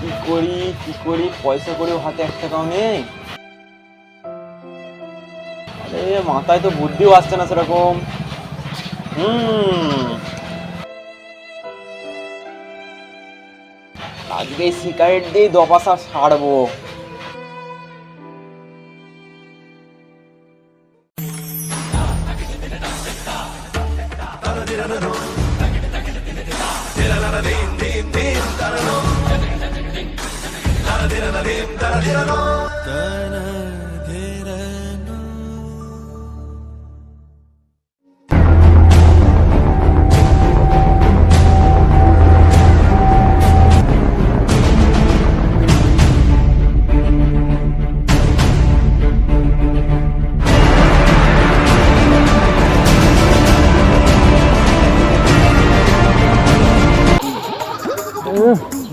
কি করি কি করি? পয়সা করেও হাতে এক টাকাও নেই। আরে মাথায় তো বুদ্ধিও আসছে না সেরকম। হুম। আজকে সিগারেট দিয়ে দপাসা সারবো উহ,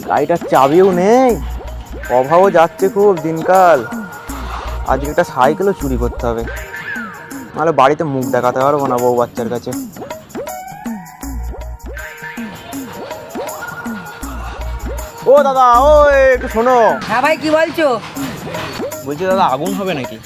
গাড়িটার চাবিও নেই অভাবও যাচ্ছে খুব দিনকাল। আজকে একটা সাইকেলও চুরি করতে হবে। নাহলে বাড়িতে মুখ দেখাতে পারব না বউ বাচ্চার কাছে। ও দাদা ও একটু শোনো। হ্যাঁ ভাই কি বলছো? বলছি দাদা আগুন হবে নাকি?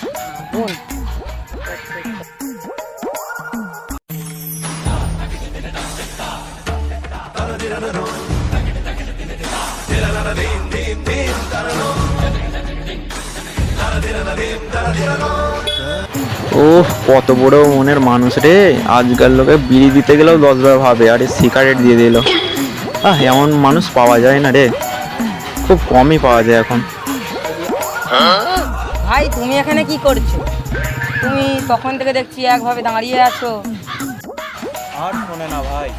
ও কত বড় মনের মানুষ রে। আজকাল লোকে বিড়ি দিতে গেলেও দশবার ভাবে আরে সিগারেট দিয়ে দিল। আহ এমন মানুষ পাওয়া যায় না রে। খুব কমই পাওয়া যায় এখন। ভাই তুমি এখানে কি করছ? তুমি তখন থেকে দেখছি একভাবে দাঁড়িয়ে আছো। আর শোনে না ভাই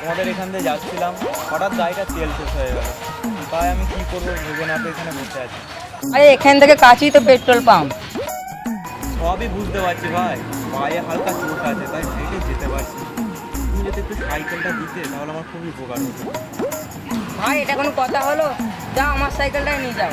তোমাদের এখান দিয়ে যাচ্ছিলাম হঠাৎ গাড়িটা তেল শেষ হয়ে গেল। তাই আমি কি করব ভেবে না তো এখানে বসে আছি। আরে এখান থেকে কাছেই তো পেট্রোল পাম্প। সবই বুঝতে পারছি ভাই। পায়ে হালকা চোট আছে তাই হেঁটে যেতে পারছি। তুমি যদি একটু সাইকেলটা দিতে তাহলে আমার খুবই উপকার হতো। ভাই এটা কোনো কথা হলো? যাও আমার সাইকেলটাই নিয়ে যাও।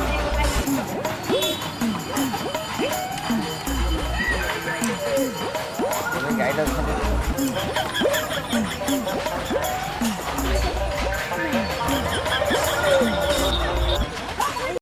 গাড়িটা